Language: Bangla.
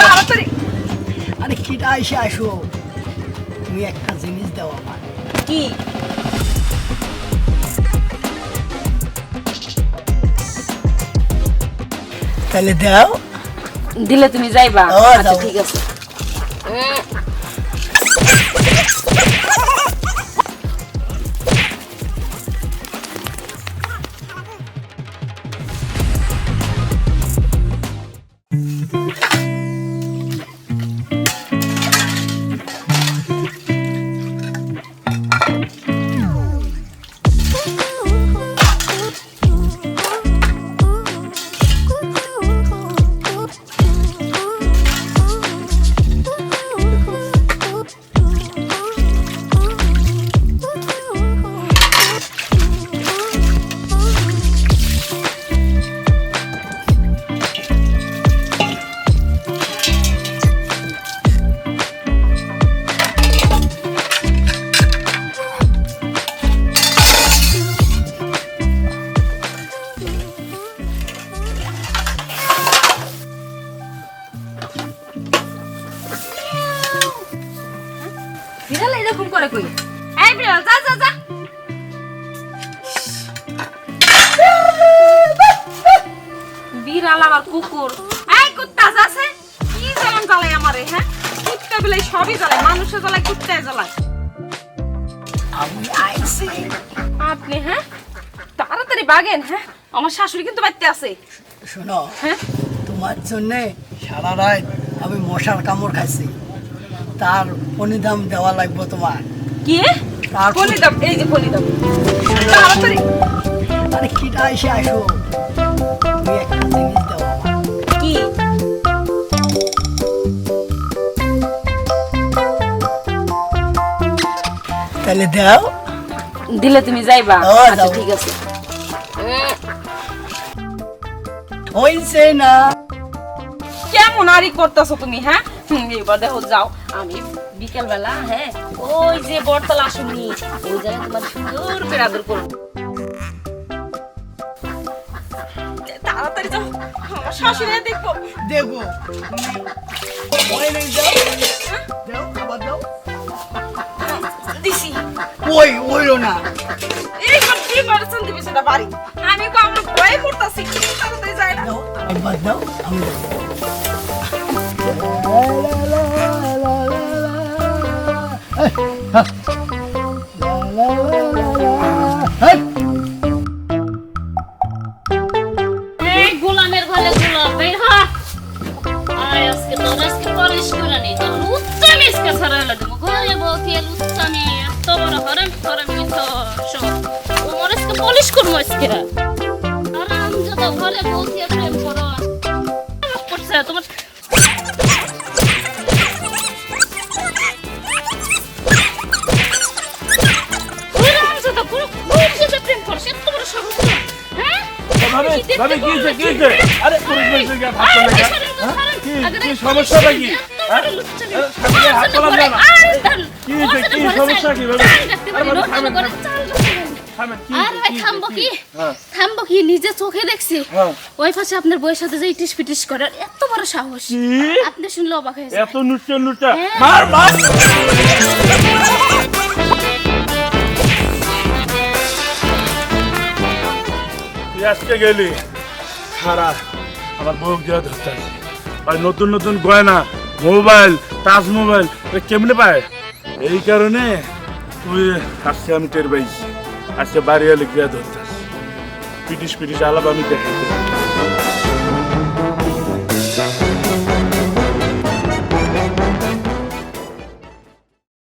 তাড়াতাড়ি। আরে কিটা এসে আসো। তুমি একটা জিনিস দাও আমার কি? তাহলে দাও। দিলে তুমি যাইবা। আচ্ছা ঠিক আছে। করে কই? এই বিড়াল যা যা যা। বিড়াল আবার কুকুর। এই কুত্তা যাচ্ছে কি জ্বালান জ্বালাই আমারে হ্যাঁ? কুত্তা বিলাই সবই জ্বালায় মানুষে জ্বালায় কুত্তায় জ্বালায় আমি আইছি আপনি হ্যাঁ? তাড়াতাড়ি বাগেন হ্যাঁ? আমার শাশুড়ি কিন্তু বাড়িতে আছে। শোনো হ্যাঁ? তোমার জন্যে সারা রাত আমি মশার কামড় খাইছি। তার পনিদাম দেওয়া লাগবে তোমার। কি? তার ফলি এই যে ফলি দাও। তাড়াতাড়ি। আরে কিটা এসে আসো। তুমি একটা জিনিস দাও কি? তাহলে দাও। দিলে তুমি যাইবা। আচ্ছা ঠিক আছে। হইছে না। কেমন আরি করতেছো তুমি হ্যাঁ? এবার দেখো যাও। আমি বিকেল বেলা হ্যাঁ ওই যে বটতলা আসুনি ওই জায়গায় তোমার সুন্দর করে আদর করব। তাড়াতাড়ি যাও আমার শাশুড়ি দেখব। দেখো দাও দাও। দাও দিছি। ওই ওইলো না। এইবার কি পারছেন দিবি সেটা বাড়ি? আমি আমার ভয় করতেছি তাড়াতাড়ি যায় না। দাও একবার দাও আমি এই গোলামের ঘরে গোলাম, বের হ। আয়, আজকে তোর আজকে পরিশ করে তোর উচ্চামি আজকে ছাড়া দেবো। ঘরে বউকে উচ্চামি এত বড় হরম হরম মিথ সব। তোমার আজকে পলিশ করব আজকে। আরাম যত ঘরে বউকে ভাবে কি হয়েছে কি হয়েছে? আরে পুরুষ মানুষের গায়ে হাত তোলা কেন? কি কি সমস্যাটা কি? আরে, হাত তোলা যায় না। কি হয়েছে কি সমস্যা কি ভাবে? আরে থামেন হয়েছে, থামবো কি নিজে চোখে দেখছি। হ্যাঁ। ওই পাশে আপনার বইয়ের সাথে যে ইটিস পিটিস করে আর এত বড় সাহস। আপনি শুনলে অবাক হয়ে যাবেন। এত নুচ্চা নুচ্চা হ্যাঁ। মার মার! তুই আজকে গেলি? সারা আমার বউ দিয়া ধরতে আর নতুন নতুন গয়না, মোবাইল টাচ মোবাইল কেমনে পায়? এই কারণে তুই আজকে আমি টের পাইছি। আজকে বাড়ি এলে গিয়া ধরতে পিটিস পিটিস আলাপ আমি দেখাইতে